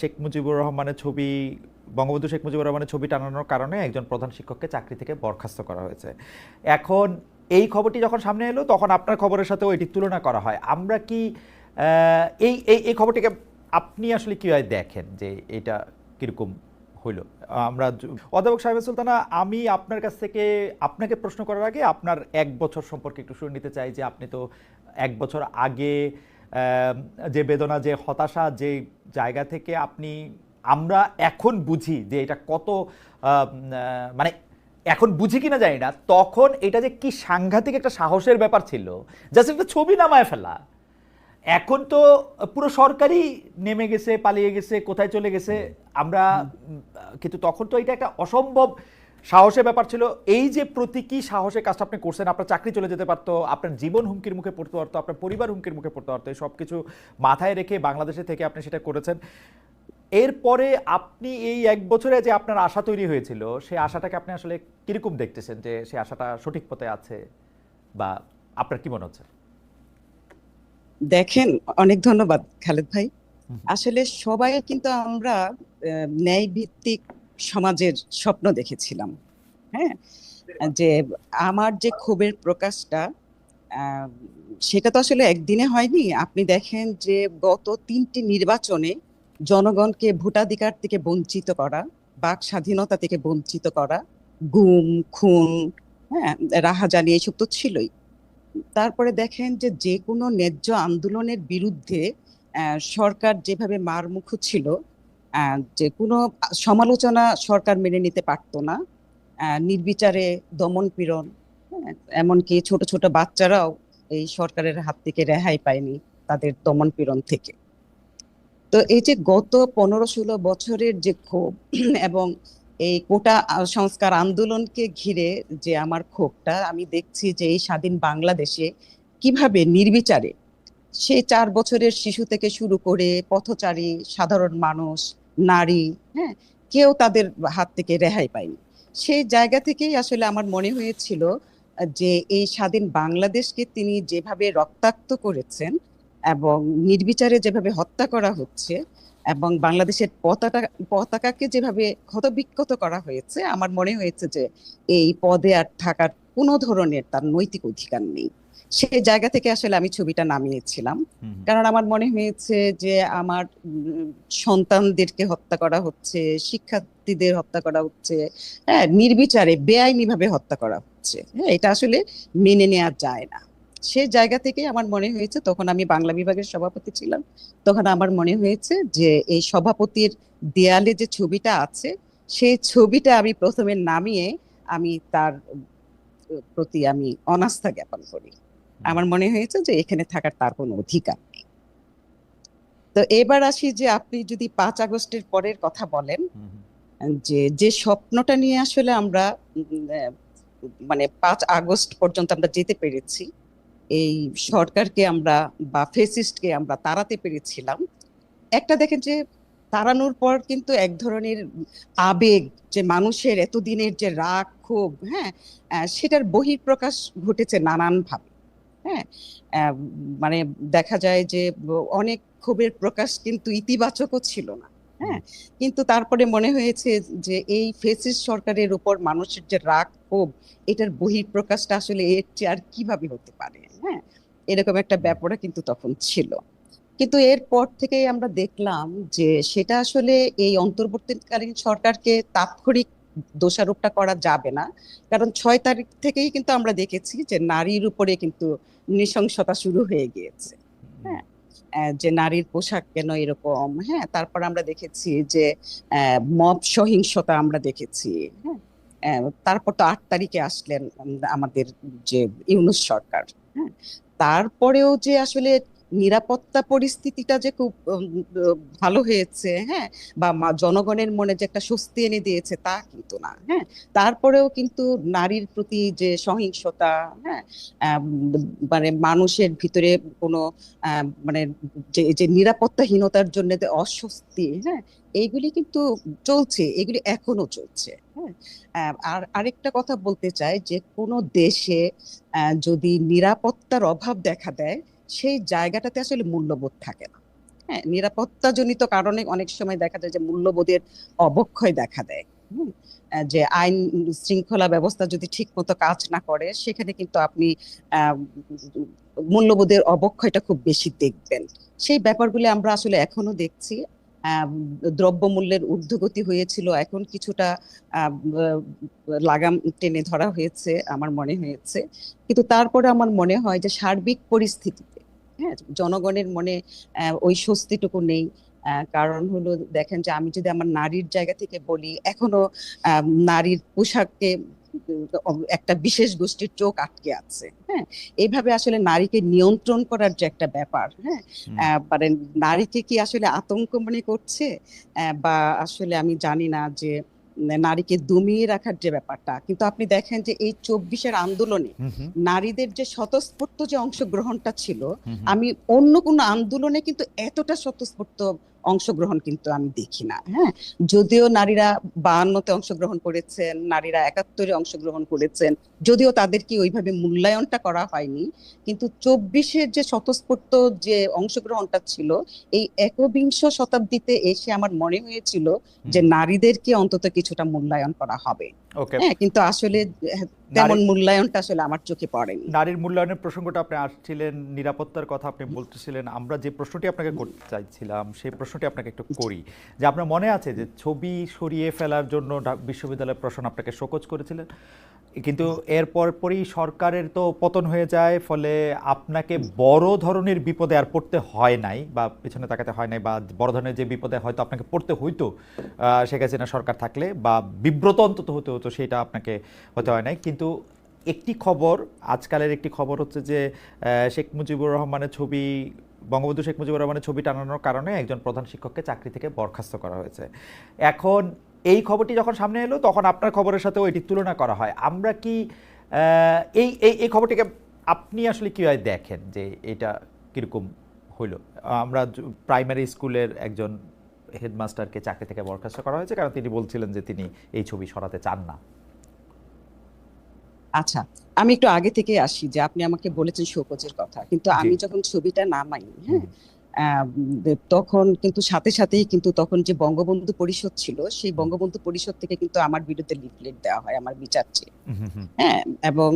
শেখ মুজিবুর রহমানের ছবি, বঙ্গবন্ধু শেখ মুজিবুর রহমানের ছবি টানানোর কারণে একজন প্রধান শিক্ষককে চাকরি থেকে বরখাস্ত করা হয়েছে। এখন এই খবরটি যখন সামনে এলো, তখন আপনার খবরের সাথেও এটি তুলনা করা হয়। আমরা কি এই এই এই খবরটিকে আপনি আসলে কীভাবে দেখেন যে এটা কীরকম হইল? আমরা অধ্যাপক সাহেব সুলতানা, আমি আপনার কাছ থেকে আপনাকে প্রশ্ন করার আগে আপনার এক বছর সম্পর্কে একটু শুনে নিতে চাই যে আপনি তো এক বছর আগে যে বেদনা যে হতাশা যে জায়গা থেকে আপনি আমরা এখন বুঝি যে এটা কত মানে এখন বুঝি কিনা জানি না তখন এটা যে কি সাংঘাতিক একটা সাহসের ব্যাপার ছিল জাস্ট একটা ছবি নামায় ফেলা। এখন তো পুরো সরকারই নেমে গেছে পালিয়ে গেছে কোথায় চলে গেছে আমরা কিন্তু তখন তো এটা একটা অসম্ভব সাহসের ব্যাপার ছিল এই যে প্রতীকী সাহসের কাজটা আপনি করছেন আপনার চাকরি চলে যেতে পারতো আপনার জীবন হুমকির মুখে পড়তে পারতো আপনার পরিবার হুমকির মুখে পড়তে পারতো এই সব কিছু মাথায় রেখে বাংলাদেশে থেকে আপনি সেটা করেছেন। এরপরে আপনি এই এক বছরে যে আপনার আশা তৈরি হয়েছিল সেই আশাটাকে আপনি আসলে কীরকম দেখতেছেন যে সেই আশাটা সঠিক পথে আছে বা আপনার কি মনে হচ্ছে? দেখেন অনেক ধন্যবাদ খালেদ ভাই। আসলে সবাই কিন্তু আমরা ন্যায় ভিত্তিক সমাজের স্বপ্ন দেখেছিলাম। হ্যাঁ? যে আমার যে ক্ষোভের প্রকাশটা সেটা তো আসলে একদিনে হয়নি। আপনি দেখেন যে গত তিনটি নির্বাচনে জনগণকে ভোটাধিকার থেকে বঞ্চিত করা, বাক স্বাধীনতা থেকে বঞ্চিত করা, গুম, খুন হ্যাঁ রাহাজানি এসব তো ছিলই। তারপরে দেখেন যে যে কোনো ন্যায্য আন্দোলনের বিরুদ্ধে সরকার যেভাবে মারমুখ ছিল যে কোনো সমালোচনা সরকার মেনে নিতে পারতো না। নির্বিচারে দমন পীড়ন হ্যাঁ, এমনকি ছোট ছোট বাচ্চারাও এই সরকারের হাত থেকে রেহাই পায়নি তাদের দমন পীড়ন থেকে। তো এই যে গত পনেরো ষোলো বছরের যে ক্ষোভ এবং এই কোটা সংস্কার আন্দোলনকে ঘিরে যে আমার ক্ষোভটা আমি দেখছি যে এই স্বাধীন বাংলাদেশে কীভাবে নির্বিচারে সে চার বছরের শিশু থেকে শুরু করে পথচারী সাধারণ মানুষ নারী হ্যাঁ কেউ তাদের হাত থেকে রেহাই পায়নি। সেই জায়গা থেকেই আসলে আমার মনে হয়েছিল যে এই স্বাধীন বাংলাদেশকে তিনি যেভাবে রক্তাক্ত করেছেন এবং নির্বিচারে যেভাবে হত্যা করা হচ্ছে এবং বাংলাদেশের পতাকা, পতাকাকে যেভাবে ক্ষতবিক্ষত করা হয়েছে, আমার মনে হয়েছে যে এই পদে আর থাকার কোনো ধরনের তার নৈতিক অধিকার নেই। সেই জায়গা থেকে আসলে আমি ছবিটা নামিয়েছিলাম। কারণ আমার মনে হয়েছে যে আমার সন্তানদেরকে হত্যা করা হচ্ছে শিক্ষার্থীদের হত্যা করা হচ্ছে হ্যাঁ নির্বিচারে বেআইনিভাবে হত্যা করা হচ্ছে। হ্যাঁ এটা আসলে মেনে নেওয়া যায় না। সে জায়গা থেকে আমার মনে হয়েছে তখন আমি বাংলা বিভাগের সভাপতি ছিলাম তখন আমার মনে হয়েছে যে এই সভাপতির দেয়ালে যে ছবিটা আছে সেই ছবিটা আমি প্রথমে নামিয়ে আমি তার প্রতি আমি অনাস্থা জ্ঞাপন করি। আমার মনে হয়েছে যে এখানে থাকার তার কোনো অধিকার নেই। তো এবার আসি যে আপনি যদি পাঁচ আগস্টের পরের কথা বলেন। যে যে স্বপ্নটা নিয়ে আসলে আমরা মানে পাঁচ আগস্ট পর্যন্ত আমরা যেতে পেরেছি এই সরকারকে আমরা বা ফেসিস্টকে আমরা তাড়াতে পেরেছিলাম। একটা দেখেন যে তাড়ানোর পর কিন্তু এক ধরনের আবেগ যে মানুষের এতদিনের যে রাগ ক্ষোভ হ্যাঁ সেটার বহিঃপ্রকাশ ঘটেছে নানান ভাবে হ্যাঁ? মানে দেখা যায় যে অনেক ক্ষোভের প্রকাশ কিন্তু ইতিবাচকও ছিল না হ্যাঁ? কিন্তু তারপরে মনে হয়েছে যে, এই ফেসিস সরকারের উপর মানুষের যে রাগ, ক্ষোভ, এটার বহিঃপ্রকাশটা আসলে এর চেয়ে আর কীভাবে হতে পারে হ্যাঁ? এরকম একটা ব্যাপারও কিন্তু তখন ছিল। কিন্তু এরপর থেকেই আমরা দেখলাম যে, সেটা আসলে এই অন্তর্বর্তীকালীন সরকারকে তাৎক্ষণিক দোষারোপটা করা যাবে না। কারণ ছয় তারিখ থেকেই কিন্তু আমরা দেখেছি যে নারীর উপরে কিন্তু নৃশংসতা শুরু হয়ে গিয়েছে। হ্যাঁ যে নারীর পোশাক কেন এরকম হ্যাঁ তারপর আমরা দেখেছি যে মব সহিংসতা আমরা দেখেছি হ্যাঁ তারপর তো আট তারিখে আসলেন আমাদের যে ইউনুস সরকার হ্যাঁ তারপরেও যে আসলে নিরাপত্তা পরিস্থিতিটা যে খুব ভালো হয়েছে হ্যাঁ বা জনগণের মনে যে একটা স্বস্তি এনে দিয়েছে তা কিন্তু না হ্যাঁ। তারপরেও কিন্তু নারীর প্রতি যে সহিংসতা হ্যাঁ মানে মানুষের ভিতরে কোনো মানে যে যে নিরাপত্তাহীনতার জন্য যে অস্বস্তি হ্যাঁ এইগুলি কিন্তু চলছে, এগুলি এখনও চলছে হ্যাঁ। আর আরেকটা কথা বলতে চাই যে কোনো দেশে যদি নিরাপত্তার অভাব দেখা দেয় সেই জায়গাটাতে আসলে মূল্যবোধ থাকে না। হ্যাঁ নিরাপত্তাজনিত কারণে অনেক সময় দেখা যায় যে মূল্যবোধের অবক্ষয় দেখা দেয়। যে আইন শৃঙ্খলা ব্যবস্থা যদি ঠিক মতো কাজ না করে, সেখানে কিন্তু আপনি মূল্যবোধের অবক্ষয়টা খুব বেশি দেখবেন। সেই ব্যাপারগুলো আমরা আসলে এখনও দেখছি। দ্রব্যমূল্যের ঊর্ধ্বগতি হয়েছিল, এখন কিছুটা লাগাম টেনে ধরা হয়েছে, আমার মনে হয়েছে। কিন্তু তারপরে আমার মনে হয় যে সার্বিক পরিস্থিতিতে হ্যাঁ জনগণের মনে ওই স্বস্তিটুকু নেই। কারণ হলো দেখেন যে আমি যদি আমার নারীর জায়গা থেকে বলি এখনও নারীর পোশাককে একটা বিশেষ গোষ্ঠীর চোখ আটকে আছে। হ্যাঁ এইভাবে আসলে নারীকে নিয়ন্ত্রণ করার যে একটা ব্যাপার হ্যাঁ মানে নারীকে কি আসলে আতঙ্ক মনে করছে? বা আসলে আমি জানি না যে নারীকে দমিয়ে রাখার যে ব্যাপারটা কিন্তু আপনি দেখেন যে এই চব্বিশের আন্দোলনে নারীদের যে স্বতঃস্ফূর্ত যে অংশগ্রহণটা ছিল। আমি অন্য কোনো আন্দোলনে কিন্তু এতটা স্বতঃস্ফূর্ত অংশগ্রহণ কিন্তু আমি দেখি না হ্যাঁ? যদিও নারীরা বায়ান্নতে অংশগ্রহণ করেছেন নারীরা একাত্তরে অংশগ্রহণ করেছেন যদিও তাদেরকে ওইভাবে মূল্যায়নটা করা হয়নি কিন্তু চব্বিশের যে স্বতঃস্ফূর্ত যে অংশগ্রহণটা ছিল এই একবিংশ শতাব্দীতে এসে আমার মনে হয়েছিল যে নারীদেরকে অন্তত কিছুটা মূল্যায়ন করা হবে। হ্যাঁ কিন্তু আসলে আহ, তেমন মূল্যায়নটা আসলে আমার চোখে পড়েনি। নারীর মূল্যায়নের প্রসঙ্গটা আপনি আসছিলেন নিরাপত্তার কথা আপনি বলতেছিলেন। আমরা যে প্রশ্নটি আপনাকে করতে চাইছিলাম সেই প্রশ্নটি আপনাকে একটু করি। যে আপনার মনে আছে যে ছবি সরিয়ে ফেলার জন্য ঢা- বিশ্ববিদ্যালয় প্রশাসন আপনাকে শোকজ করেছিলেন? কিন্তু এরপর পরই সরকারের তো পতন হয়ে যায় ফলে আপনাকে বড় ধরনের বিপদে আর পড়তে হয় নাই বা পিছনে তাকাতে হয় নাই বা বড় ধরনের যে বিপদে হয়তো আপনাকে পড়তে হইতো আহ, শেখ হাসিনা সরকার থাকলে বা বিব্রত অন্তত হতে হতো সেটা আপনাকে হতে হয় নাই। কিন্তু একটি খবর, আজকালের একটি খবর হচ্ছে যে শেখ মুজিবুর রহমানের ছবি, বঙ্গবন্ধু শেখ মুজিবুর রহমানের ছবি টানানোর কারণে একজন প্রধান শিক্ষককে চাকরি থেকে বরখাস্ত করা হয়েছে। এখন এই খবরটি যখন সামনে এলো, তখন আপনার খবরের সাথেও এটি তুলনা করা হয়। আমরা কি এই এই এই খবরটিকে আপনি আসলে কীভাবে দেখেন যে এটা কীরকম হইল? আমরা প্রাইমারি স্কুলের একজন হেডমাস্টারকে চাকরি থেকে বরখাস্ত করা হয়েছে কারণ তিনি বলছিলেন যে তিনি এই ছবি সরাতে চান না। আচ্ছা আমি একটু আগে থেকে আসি যে আপনি আমাকে বলেছেন শোকজের কথা কিন্তু আমি যখন ছবিটা নামাই হ্যাঁ তখন কিন্তু সাথে সাথেই কিন্তু তখন যে বঙ্গবন্ধু পরিষদ ছিল সেই বঙ্গবন্ধু পরিষদ থেকে কিন্তু আমার বিরুদ্ধে লিফলেট দেওয়া হয় আমার বিচার চেয়ে। হ্যাঁ এবং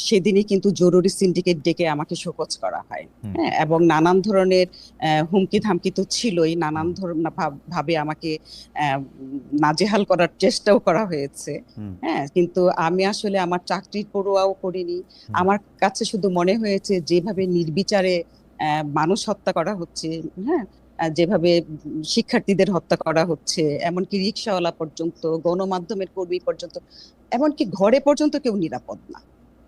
সেদিনই কিন্তু জরুরি সিন্ডিকেট ডেকে আমাকে শোকজ করা হয়। হ্যাঁ এবং নানান ধরনের হুমকি ধামকি তো ছিলই নানান ধরনের ভাবে আমাকে আহ, নাজেহাল করার চেষ্টাও করা হয়েছে। হ্যাঁ কিন্তু আমি আসলে আমার চাকরির পড়ুয়াও করিনি। আমার কাছে শুধু মনে হয়েছে যেভাবে নির্বিচারে মানুষ হত্যা করা হচ্ছে হ্যাঁ? যেভাবে শিক্ষার্থীদের হত্যা করা হচ্ছে, এমনকি রিক্সাওয়ালা পর্যন্ত, গণমাধ্যমের কর্মী পর্যন্ত, এমনকি ঘরে পর্যন্ত কেউ নিরাপদ না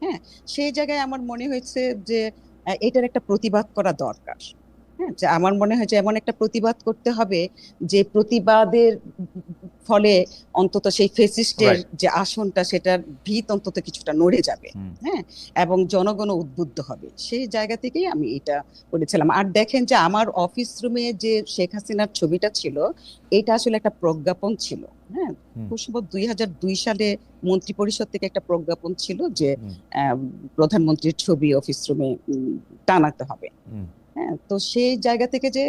হ্যাঁ? সেই জায়গায় আমার মনে হয়েছে যে এটার একটা প্রতিবাদ করা দরকার হ্যাঁ? আমার মনে হয় যে এমন একটা প্রতিবাদ করতে হবে যে প্রতিবাদের ফলে অন্তত সেই ফেসিস্টের যে আসনটা সেটার ভিত অন্তত কিছুটা নড়ে যাবে। হ্যাঁ? এবং জনগণ উদ্বুদ্ধ হবে। সেই জায়গা থেকেই আমি এটা বলেছিলাম আর দেখেন যে আমার অফিস রুমে যে শেখ হাসিনার ছবিটা ছিল এটা আসলে একটা প্রজ্ঞাপন ছিল। হ্যাঁ? হুম। দুই হাজার দুই সালে মন্ত্রী পরিষদ থেকে একটা প্রজ্ঞাপন ছিল যে আহ, প্রধানমন্ত্রীর ছবি অফিস রুমে টানাতে হবে। হ্যাঁ তো সেই জায়গা থেকে যে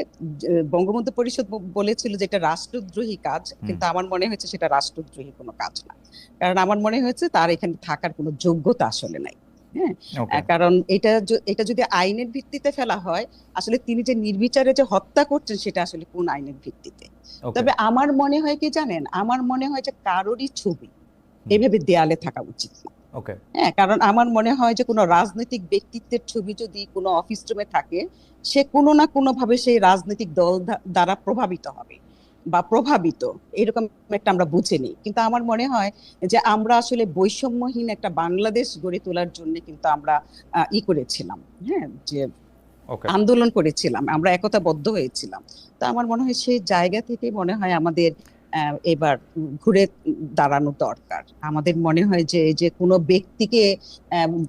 বঙ্গবন্ধু পরিষদ বলেছিল যে এটা রাষ্ট্রদ্রোহী কাজ কিন্তু আমার মনে হয়েছে সেটা রাষ্ট্রদ্রোহী কোনো কাজ না। কারণ আমার মনে হয়েছে তার এখানে থাকার কোনো যোগ্যতা আসলে নাই হ্যাঁ। কারণ এটা এটা যদি আইনের ভিত্তিতে ফেলা হয় আসলে তিনি যে নির্বিচারে যে হত্যা করছেন সেটা আসলে কোন আইনের ভিত্তিতে? তবে আমার মনে হয় কি জানেন? আমার মনে হয় যে কারোরই ছবি এভাবে দেয়ালে থাকা উচিত না. হ্যাঁ কারণ আমার মনে হয় যে কোনো রাজনৈতিক ব্যক্তিত্বের ছবি যদি কোনো অফিস রুমে থাকে সে কোনো না কোনো ভাবে সেই রাজনৈতিক দল দ্বারা প্রভাবিত হবে বা প্রভাবিত। এরকম একটা আমরা বুঝে নিই। কিন্তু আমার মনে হয় যে আমরা আসলে বৈষম্যহীন একটা বাংলাদেশ গড়ে তোলার জন্য কিন্তু আমরা ই করেছিলাম। হ্যাঁ যে. আন্দোলন করেছিলাম। আমরা একতাবদ্ধ হয়েছিলাম। তো আমার মনে হয় সেই জায়গা থেকে মনে হয় আমাদের এবার ঘুরে দাঁড়ানো দরকার। আমাদের মনে হয় যে যে কোনো ব্যক্তিকে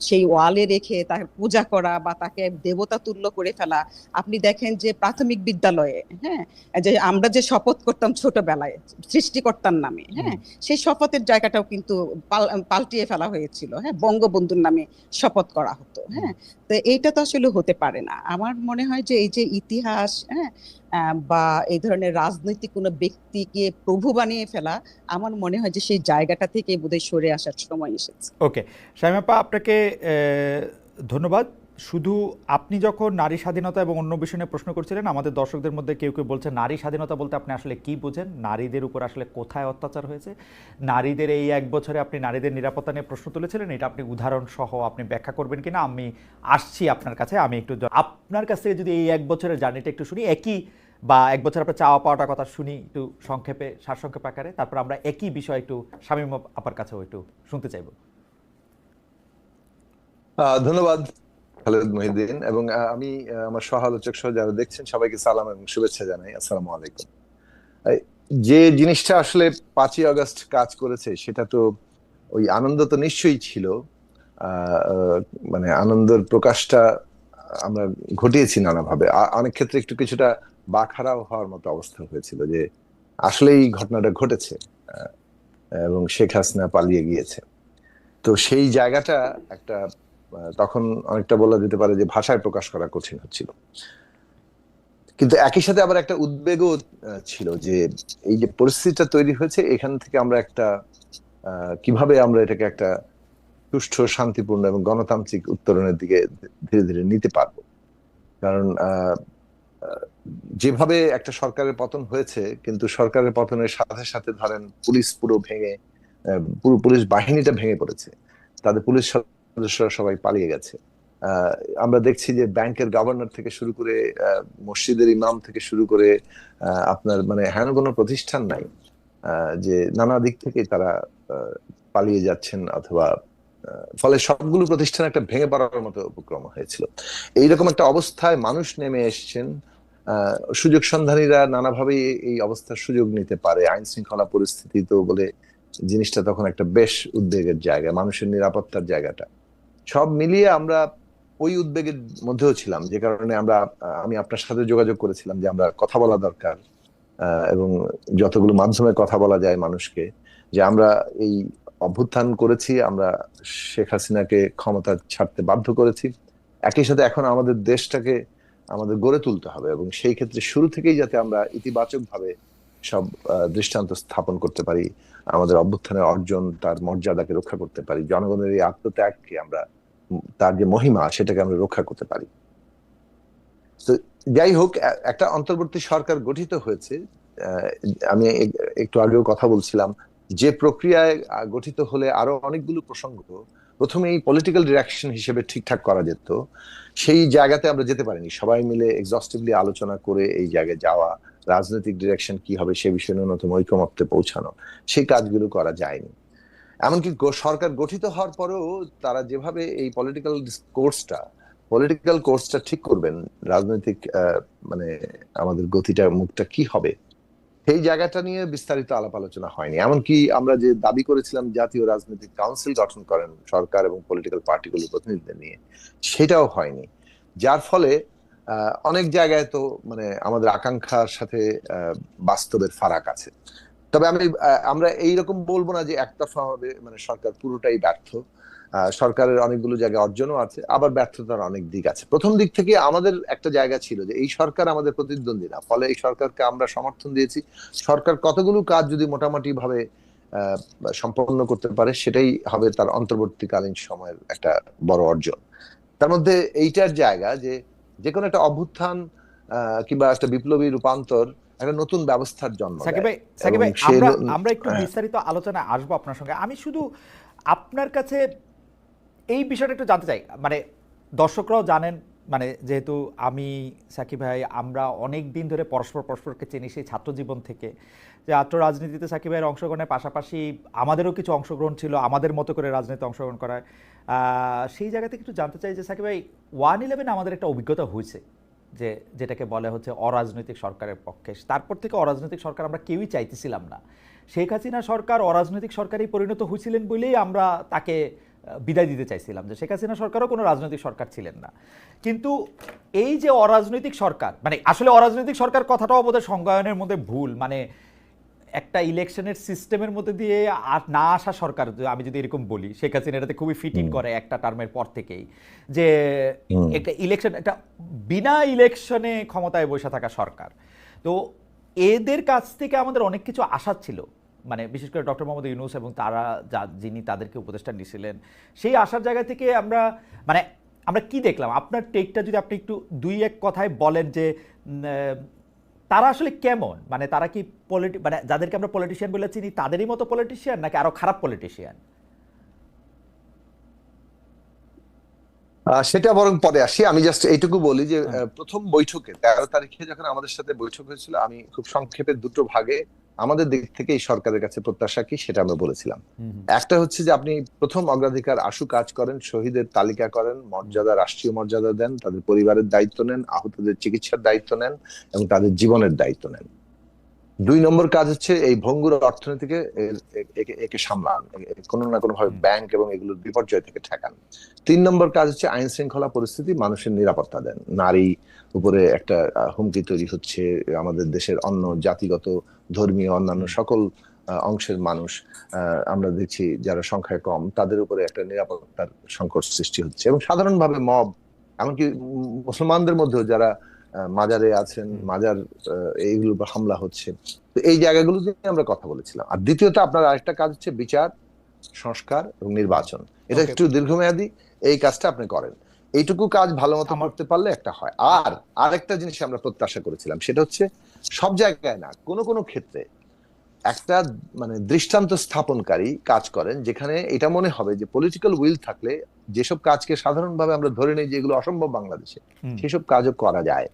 সেই ওয়ালে রেখে তাকে পূজা করা বা তাকে দেবতা তুল্য করে ফেলা আপনি দেখেন যে প্রাথমিক বিদ্যালয়ে হ্যাঁ যে আমরা যে শপথ করতাম ছোটবেলায় সৃষ্টিকর্তার নামে হ্যাঁ সেই শপথের জায়গাটাও কিন্তু পাল্টিয়ে ফেলা হয়েছিল হ্যাঁ বঙ্গবন্ধুর নামে শপথ করা হতো হ্যাঁ তো এইটা তো আসলে হতে পারে না। আমার মনে হয় যে এই যে ইতিহাস হ্যাঁ বা এই ধরনের রাজনৈতিক কোনো ব্যক্তিকে প্রভু বানিয়ে ফেলা, আমার মনে হয় যে সেই জায়গাটা থেকে বোধহয় সরে আসার সময় এসেছে। ওকে শামিমা আপনাকে ধন্যবাদ। শুধু আপনি যখন নারী স্বাধীনতা এবং অন্য বিষয় নিয়ে প্রশ্ন করছিলেন, আমাদের দর্শকদের মধ্যে কেউ কেউ বলছে নারী স্বাধীনতা বলতে আপনি আসলে কি বুঝেন? নারীদের উপর আসলে কোথায় অত্যাচার হয়েছে? নারীদের এই এক বছরে আপনি নারীদের নিরাপত্তা নিয়ে প্রশ্ন তুলেছিলেন, এটা আপনি উদাহরণ সহ আপনি ব্যাখ্যা করবেন কিনা? আমি আসছি আপনার কাছে, আমি একটু আপনার কাছ থেকে যদি এই এক বছরের জার্নিটা একটু শুনি, একই বা এক বছর আপনার চাওয়া পাওয়াটা কথা শুনি একটু সংক্ষেপে, সারসংক্ষেপ আকারে, তারপর আমরা একই বিষয় একটু শামীম আপার কাছেও একটু শুনতে চাইব। ধন্যবাদ, খালেদ এবং আমি আমার সহ আলোচক সহ যারা দেখছেন, সবাইকে সালাম এবং শুভেচ্ছা জানাই। আসসালামু আলাইকুম। যে জিনিসটা আসলে পাঁচই আগস্ট কাজ করেছে, সেটা তো ওই আনন্দ তো নিশ্চয়ই ছিল। মানে আনন্দের প্রকাশটা আমরা ঘটিয়েছি নানাভাবে। অনেক ক্ষেত্রে একটু কিছুটা বাখারাও হওয়ার মতো অবস্থা হয়েছিল যে আসলে এই ঘটনাটা ঘটেছে এবং শেখ হাসিনা পালিয়ে গিয়েছে। তো সেই জায়গাটা একটা তখন অনেকটা বলা যেতে পারে যে ভাষায় প্রকাশ করা কঠিন হচ্ছিল। কিন্তু একই সাথে আবার একটা উদ্বেগও ছিল যে এই যে পরিস্থিতিটা তৈরি হয়েছে, এখান থেকে আমরা একটা কীভাবে আমরা এটাকে একটা সুষ্ঠু, শান্তিপূর্ণ এবং গণতান্ত্রিক উত্তরণের দিকে ধীরে ধীরে নিতে পারব। কারণ যেভাবে একটা সরকারের পতন হয়েছে, কিন্তু সরকারের পতনের সাথে সাথে ধরেন পুলিশ পুরো ভেঙে পুরো পুলিশ বাহিনীটা ভেঙে পড়েছে। তাদের পুলিশ সদস্যরা সবাই পালিয়ে গেছে। আমরা দেখছি যে ব্যাংকের গভর্নর থেকে শুরু করে মসজিদের ইমাম থেকে শুরু করে আপনার মানে হেন কোনো প্রতিষ্ঠান নাই যে নানা দিক থেকে তারা পালিয়ে যাচ্ছেন অথবা ফলে সবগুলো প্রতিষ্ঠান একটা ভেঙে পড়ার মতো উপক্রম হয়েছিল। এইরকম একটা অবস্থায় মানুষ নেমে এসছেন সুযোগ সন্ধানীরা নানাভাবে এই অবস্থার সুযোগ নিতে পারে। আইন শৃঙ্খলা পরিস্থিতি তো বলে জিনিসটা তখন একটা বেশ উদ্বেগের জায়গা, মানুষের নিরাপত্তার জায়গাটা। সব মিলিয়ে আমরা ওই উদ্বেগের মধ্যেও ছিলাম, যে কারণে আমরা, আমি আপনার সাথে যোগাযোগ করেছিলাম যে আমরা কথা বলা দরকার এবং যতগুলো মাধ্যমে কথা বলা যায় মানুষকে, যে আমরা এই অভ্যুত্থান করেছি, আমরা শেখ হাসিনাকে ক্ষমতা ছাড়তে বাধ্য করেছি। একই সাথে এখন আমাদের দেশটাকে আমাদের গড়ে তুলতে হবে এবং সেই ক্ষেত্রে শুরু থেকেই যাতে আমরা ইতিবাচক ভাবে সব দৃষ্টান্ত স্থাপন করতে পারি, আমাদের অভ্যুত্থানের অর্জন, তার মর্যাদাকে রক্ষা করতে পারি, জনগণের এই আত্মত্যাগকে আমরা, তার যে মহিমা, সেটাকে আমরা রক্ষা করতে পারি। তো যাই হোক একটা অন্তর্বর্তী সরকার গঠিত হয়েছে। আমি একটু আগেও কথা বলছিলাম যে প্রক্রিয়ায় গঠিত হলে আরও অনেকগুলো প্রসঙ্গ প্রথমে এই পলিটিক্যাল ডিরেকশন হিসেবে ঠিকঠাক করা যেত। সেই জায়গাতে আমরা যেতে পারিনি। সবাই মিলে এক্সস্টিভলি আলোচনা করে এই জায়গায় যাওয়া, রাজনৈতিক ডিরেকশন কি হবে সে বিষয়ে ন্যূনতম ঐকমত্যে পৌঁছানো, সেই কাজগুলো করা যায়নি। এমনকি সরকার গঠিত হওয়ার পরেও তারা যেভাবে এই পলিটিক্যাল কোর্সটা পলিটিক্যাল কোর্সটা ঠিক করবেন, রাজনৈতিক মানে আমাদের গতিটা, মুখটা কি হবে সেই জায়গাটা নিয়ে বিস্তারিত আলাপ আলোচনা হয়নি। এমনকি আমরা যে দাবি করেছিলাম জাতীয় রাজনৈতিক কাউন্সিল গঠন করেন সরকার এবং পলিটিক্যাল পার্টিগুলোর প্রতিনিধিদের নিয়ে, সেটাও হয়নি। যার ফলে অনেক জায়গায় তো মানে আমাদের আকাঙ্ক্ষার সাথে বাস্তবের ফারাক আছে। তবে আমি আমরা এইরকম বলব না যে একতরফা হবে মানে সরকার পুরোটাই ব্যর্থ। সরকারের অনেকগুলো জায়গায় অর্জনও আছে আবার ব্যর্থতার অনেক দিক আছে। প্রথম দিক থেকে আমাদের একটা জায়গা ছিল যে এই সরকার আমাদের প্রতিদ্বন্দ্বী না ফলে এই সরকারকে আমরা সমর্থন দিয়েছি। সরকার কতগুলো কাজ যদি মোটামুটি ভাবে সম্পন্ন করতে পারে সেটাই হবে তার অন্তর্বর্তীকালীন সময়ের একটা বড় অর্জন। তার মধ্যে এইটার জায়গা যে যে কোনো একটা অভ্যুত্থান আহ, কিংবা একটা বিপ্লবী রূপান্তর একটা নতুন ব্যবস্থার জন্ম সাকিব ভাই সাকিব ভাই আমরা একটু হ্যাঁ। বিস্তারিত আলোচনায় আসব আপনার সঙ্গে। আমি শুধু আপনার কাছে এই বিষয়টা একটু জানতে চাই। মানে দর্শকরাও জানেন মানে যেহেতু আমি, সাকিব ভাই, আমরা অনেক দিন ধরে পরস্পর পরস্পরকে চিনি সেই ছাত্র জীবন থেকে। যে ছাত্র রাজনীতিতে সাকিব ভাইয়ের অংশগ্রহণের পাশাপাশি আমাদেরও কিছু অংশগ্রহণ ছিল, আমাদের মতো করে রাজনীতিতে অংশগ্রহণ করায় সেই জায়গা থেকে জানতে চাই যে সাকিব ভাই, ওয়ান ইলেভেন আমাদের একটা অভিজ্ঞতা হয়েছে, যে যেটাকে বলে হচ্ছে অরাজনৈতিক সরকারের পক্ষে। তারপর থেকে অরাজনৈতিক সরকার আমরা কেউই চাইতেছিলাম না। শেখ হাসিনা সরকার অরাজনৈতিক সরকারই পরিণত হয়েছিলেন বলেই আমরা তাকে বিদায় দিতে চাইছিলাম যে শেখ হাসিনা সরকারও কোনো রাজনৈতিক সরকার ছিলেন না। কিন্তু এই যে অরাজনৈতিক সরকার মানে আসলে অরাজনৈতিক সরকার কথাটাও বোধহয় সংজ্ঞায়নের মধ্যে ভুল মানে একটা ইলেকশনের সিস্টেমের মধ্যে দিয়ে আর না আসা সরকার আমি যদি এরকম বলি শেখ হাসিনা এটাতে খুবই ফিটিং করে একটা টার্মের পর থেকেই যে একটা ইলেকশন একটা বিনা ইলেকশনে ক্ষমতায় বসে থাকা সরকার। তো এদের কাছ থেকে আমাদের অনেক কিছু আশা ছিল। মানে বিশেষ করে ডক্টর মোহাম্মদ ইউনুস এবং তারা যা, যিনি তাদেরকে উপদেষ্টা নিয়েছিলেন সেই আসার জায়গা থেকে আমরা মানে আমরা কি দেখলাম? আপনার টেকটা যদি আপনি একটু দুই এক কথায় বলেন যে তারা আসলে কেমন? মানে তারা কি পলিটি মানে যাদেরকে আমরা পলিটিশিয়ান বলে চিনি, তাদেরই মতো পলিটিশিয়ান নাকি আরও খারাপ পলিটিশিয়ান সেটা বরং পরে আসি। আমি জাস্ট এইটুকু বলি যে প্রথম বৈঠকে তেরো তারিখে যখন আমাদের সাথে বৈঠক হয়েছিল আমি খুব সংক্ষেপে দুটো ভাগে আমাদের দিক থেকে এই সরকারের কাছে প্রত্যাশা কি সেটা আমরা বলেছিলাম। একটা হচ্ছে যে আপনি প্রথম অগ্রাধিকার আশু কাজ করেন শহীদের তালিকা করেন মর্যাদা রাষ্ট্রীয় মর্যাদা দেন তাদের পরিবারের দায়িত্ব নেন আহতদের চিকিৎসার দায়িত্ব নেন এবং তাদের জীবনের দায়িত্ব নেন। দুই নম্বর কাজ হচ্ছে এই ভঙ্গুর অর্থনীতিকে একে- সামলান। কোনো না কোনো ভাবে ব্যাংক এবং এগুলোর বিপর্যয় থেকে ঠেকান। তিন নম্বর কাজ হচ্ছে আইন শৃঙ্খলা পরিস্থিতি মানুষের নিরাপত্তা দেন। নারী উপরে একটা হুমকি তৈরি হচ্ছে আমাদের দেশের অন্য জাতিগত ধর্মীয় অন্যান্য সকল অংশের মানুষ আহ, আমরা দেখছি যারা সংখ্যায় কম তাদের উপরে একটা নিরাপত্তার সংকট সৃষ্টি হচ্ছে। এবং সাধারণভাবে মব এমনকি মুসলমানদের মধ্যেও যারা আহ, মাজারে আছেন মাজার এইগুলোর উপর হামলা হচ্ছে। তো এই জায়গাগুলো নিয়ে আমরা কথা বলেছিলাম। আর দ্বিতীয়ত আপনার আরেকটা কাজ হচ্ছে বিচার সংস্কার এবং নির্বাচন। এটা একটু দীর্ঘমেয়াদী এই কাজটা আপনি করেন। এইটুকু কাজ ভালো মতো করতে পারলে একটা হয়। আর আরেকটা জিনিস আমরা প্রত্যাশা করেছিলাম সেটা হচ্ছে সব জায়গায় না কোনো কোনো ক্ষেত্রে একটা মানে দৃষ্টান্ত স্থাপনকারী কাজ করেন যেখানে এটা মনে হবে যে পলিটিক্যাল উইল থাকলে যেসব কাজকে সাধারণভাবে আমরা ধরে নিই যে এগুলো অসম্ভব বাংলাদেশে সেসব কাজও করা যায়।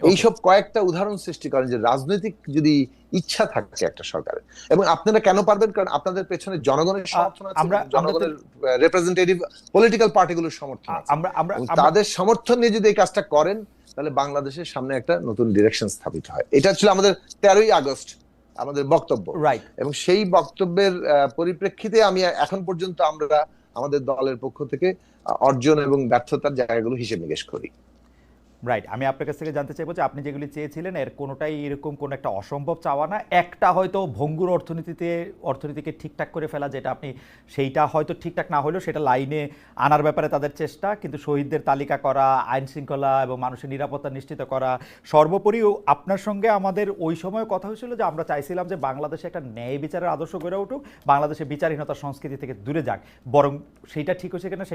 এইসব কয়েকটা উদাহরণ সৃষ্টি করেন যে রাজনৈতিক যদি ইচ্ছা থাকে একটা সরকারের। এবং আপনারা কেন পারবেন? কারণ আপনাদের পেছনে জনগণের সমর্থন আমরা- জনগণের রেপ্রেজেন্টেটিভ পলিটিক্যাল পার্টিগুলোর সমর্থন আমরা আমরা তাদের সমর্থন নিয়ে যদি এই কাজটা করেন তাহলে বাংলাদেশের সামনে একটা নতুন ডিরেকশন স্থাপিত হয়। এটা ছিল আমাদের তেরোই আগস্ট আমাদের বক্তব্য। রাইট এবং সেই বক্তব্যের পরিপ্রেক্ষিতে আমি এখন পর্যন্ত আমরা আমাদের দলের পক্ষ থেকে অর্জন এবং ব্যর্থতার জায়গাগুলো হিসেব নিকেশ করি। রাইট আমি আপনার কাছ থেকে জানতে চাইব যে আপনি যেগুলি চেয়েছিলেন, এর কোনোটাই এরকম কোনো একটা অসম্ভব চাওয়া না। একটা হয়তো ভঙ্গুর অর্থনীতিতে, অর্থনীতিকে ঠিকঠাক করে ফেলা যেটা আপনি সেইটা হয়তো ঠিকঠাক না হলেও সেটা লাইনে আনার ব্যাপারে তাদের চেষ্টা, কিন্তু শহীদদের তালিকা করা, আইন শৃঙ্খলা এবং মানুষের নিরাপত্তা নিশ্চিত করা, সর্বোপরি আপনার সঙ্গে আমাদের ওই সময় কথা হয়েছিল যে আমরা চাইছিলাম যে বাংলাদেশে একটা ন্যায় বিচারের আদর্শ গড়ে উঠুক, বাংলাদেশে বিচারহীনতার সংস্কৃতি থেকে দূরে যাক। বরং সেইটা ঠিক হয়েছে কিনা